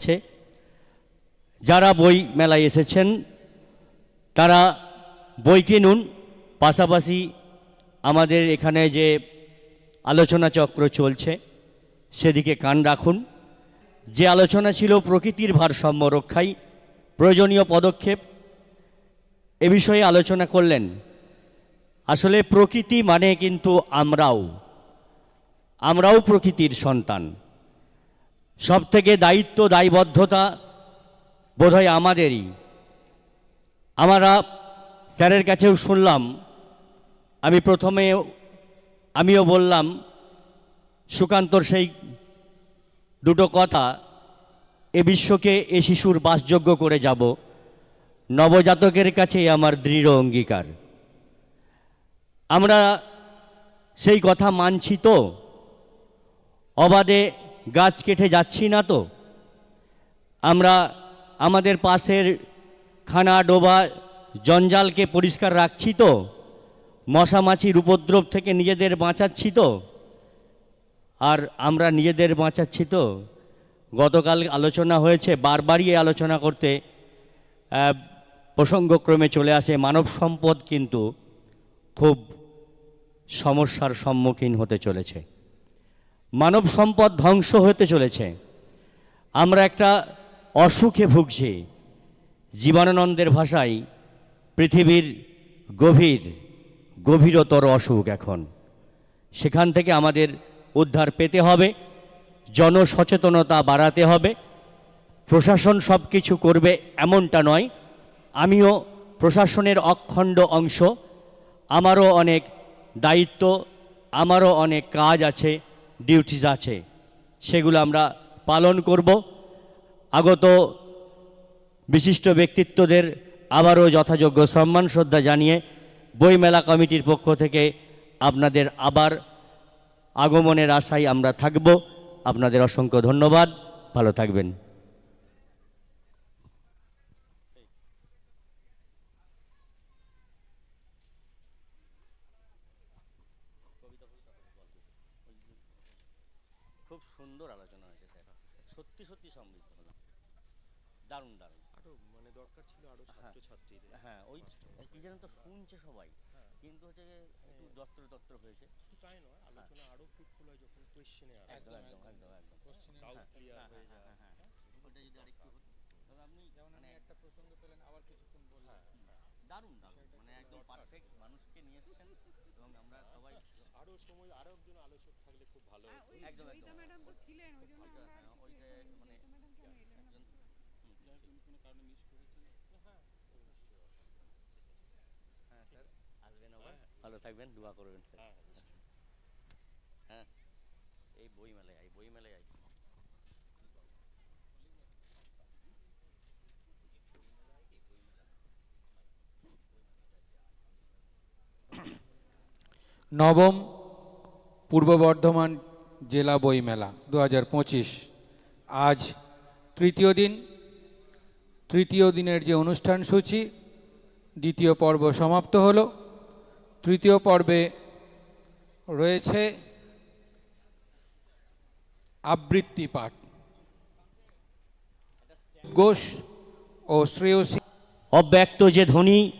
আছে যারা বই মেলায় এসেছেন, তারা বই কিনুন। পাশাপাশি আমাদের এখানে যে আলোচনা চক্র চলছে, সেদিকে কান রাখুন। যে আলোচনা ছিল প্রকৃতির ভারসাম্য রক্ষায় প্রয়োজনীয় পদক্ষেপ, এ বিষয়ে আলোচনা করলেন। আসলে প্রকৃতি মানে কিন্তু আমরাও। আমরাও প্রকৃতির সন্তান। সব থেকে দায়িত্ব, দায়বদ্ধতা বোধহয় আমাদেরই। আমরা স্যারের কাছেও শুনলাম, আমি প্রথমে আমিও বললাম, সুকান্তর সেই দুটো কথা, এ বিশ্বকে এ শিশুর বাসযোগ্য করে যাব। নবজাতকের কাছেই আমার দৃঢ় অঙ্গীকার। আমরা সেই কথা মানছি তো। অবাধে গাছ কেটে যাচ্ছি না তো। আমরা আমাদের পাশের খানা ডোবা জঞ্জালকে পরিষ্কার রাখছি তো। মশামাছির উপদ্রব থেকে নিজেদের বাঁচাচ্ছি তো। আর আমরা নিজেদের বাঁচাচ্ছি তো। গতকাল আলোচনা হয়েছে, বারবারই আলোচনা করতে প্রসঙ্গক্রমে চলে আসে মানব সম্পদ কিন্তু খুব সমস্যার সম্মুখীন হতে চলেছে। মানব সম্পদ ধ্বংস হতে চলেছে। আমরা একটা অসুখে ভুগছি। জীবনানন্দের ভাষায় পৃথিবীর গভীর, গভীরতর অসুখ এখন। সেখান থেকে আমাদের উদ্ধার পেতে হবে, জনসচেতনতা বাড়াতে হবে। প্রশাসন সব কিছু করবে এমনটা নয়। আমিও প্রশাসনের অখণ্ড অংশ। আমারও অনেক দায়িত্ব, আমারও অনেক কাজ আছে। ডিউটিস আছে, সেগুলো আমরা পালন করব। আগত বিশিষ্ট ব্যক্তিত্বদের আবারও যথাযোগ্য সম্মান, শ্রদ্ধা জানিয়ে বইমেলা কমিটির পক্ষ থেকে আপনাদের আবার আগমনের আশায় আমরা থাকব। আপনাদের অসংখ্য ধন্যবাদ। ভালো থাকবেন। খুব সুন্দর আলোচনা হয়েছে স্যার। সত্যি সত্যি সমৃদ্ধ হলাম দারুণ দারুণ। আরও মানে দরকার ছিল আরও ছাত্রছাত্রীদের। হ্যাঁ ওই কি তো শুনছে সবাই। কিন্তু হচ্ছে যে একটু দত্তর দত্তর হয়েছে। শুধু তাই নয় আলোচনা আরও ফ্রুটফুল হয় যখন কোয়েশ্চেনে একদম একদম একদম ক্লিয়ার হয়ে যায়। হ্যাঁ হ্যাঁ। ওটা যদি আরেকটু হতো আপনি যেমন আমি একটা প্রসঙ্গ পেলেন আবার কিছুক্ষণ বললেন। দারুণ দারুণ। মানে একদম পারফেক্ট মানুষকে নিয়ে এসেছেন এবং আরও সময় আরও একজন আলোচক থাকলে খুব ভালো হ্যাঁ, একদম, একদম। ম্যাডাম তো ছিলেন ওই জন্য আমরা হ্যাঁ, ওইটা মানে ম্যাডাম কেন এলেন না? হ্যাঁ স্যার আসবেন আবার। ভালো থাকবেন দোয়া করবেন স্যার। হ্যাঁ এই বই মেলায় আই বই মেলায় আই নবম পূর্ব বর্ধমান জেলা বইমেলা দু হাজার পঁচিশ। আজ তৃতীয় দিন। তৃতীয় দিনের যে অনুষ্ঠান সূচি, দ্বিতীয় পর্ব সমাপ্ত হল। তৃতীয় পর্বে রয়েছে আবৃত্তি পাঠ। ঘোষ ও শ্রেয়সী অব্যক্ত যে ধ্বনি